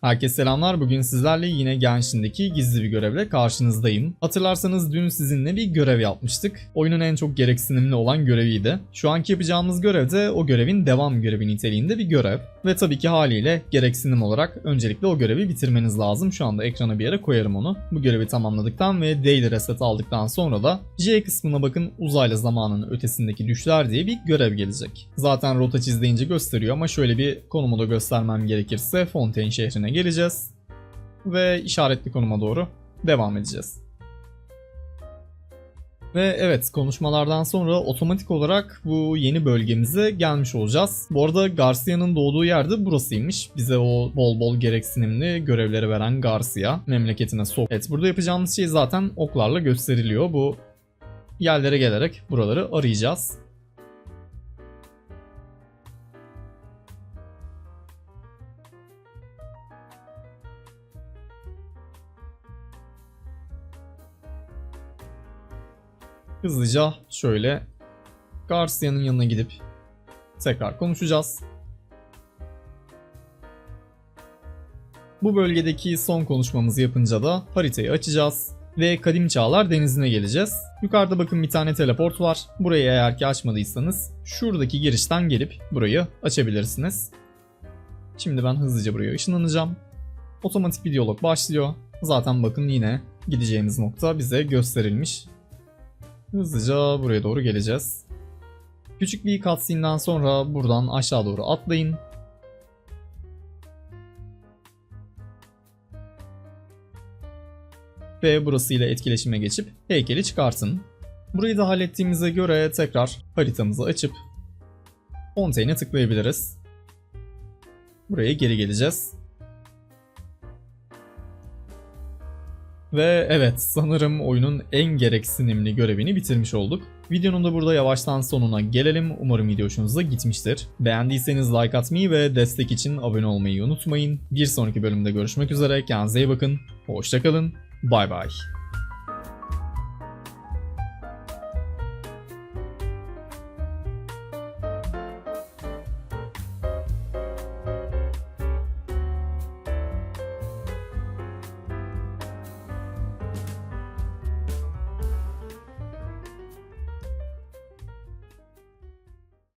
Herkese selamlar. Bugün sizlerle yine Genshin'deki gizli bir görevle karşınızdayım. Hatırlarsanız dün sizinle bir görev yapmıştık. Oyunun en çok gereksinimli olan göreviydi. Şu anki yapacağımız görev de o görevin devam görevi niteliğinde bir görev. Ve tabii ki haliyle gereksinim olarak öncelikle o görevi bitirmeniz lazım. Şu anda ekrana bir yere koyarım onu. Bu görevi tamamladıktan ve daily reset aldıktan sonra da J kısmına bakın uzaylı zamanının ötesindeki düşler diye bir görev gelecek. Zaten rota çiz gösteriyor ama şöyle bir konumu da göstermem gerekirse Fontaine şehrine geleceğiz. Ve işaretli konuma doğru devam edeceğiz. Ve evet konuşmalardan sonra otomatik olarak bu yeni bölgemize gelmiş olacağız. Bu arada Garcia'nın doğduğu yerde burasıymış. Bize o bol bol gereksinimli görevleri veren Garcia memleketine sok. Evet burada yapacağımız şey zaten oklarla gösteriliyor. Bu yerlere gelerek buraları arayacağız. Hızlıca şöyle Garcia'nın yanına gidip tekrar konuşacağız. Bu bölgedeki son konuşmamızı yapınca da haritayı açacağız ve Kadim Çağlar Denizi'ne geleceğiz. Yukarıda bakın bir tane teleport var. Burayı eğer ki açmadıysanız şuradaki girişten gelip burayı açabilirsiniz. Şimdi ben hızlıca buraya ışınlanacağım. Otomatik bir diyalog başlıyor. Zaten bakın yine gideceğimiz nokta bize gösterilmiş. Hızlıca buraya doğru geleceğiz. Küçük bir cutscene'den sonra buradan aşağı doğru atlayın. Ve burasıyla etkileşime geçip heykeli çıkartın. Burayı da hallettiğimize göre tekrar haritamızı açıp Fontaine'e tıklayabiliriz. Buraya geri geleceğiz. Ve evet sanırım oyunun en gereksinimli görevini bitirmiş olduk. Videonun da burada yavaştan sonuna gelelim. Umarım video hoşunuza gitmiştir. Beğendiyseniz like atmayı ve destek için abone olmayı unutmayın. Bir sonraki bölümde görüşmek üzere. Kendinize iyi bakın. Hoşçakalın. Bay bay.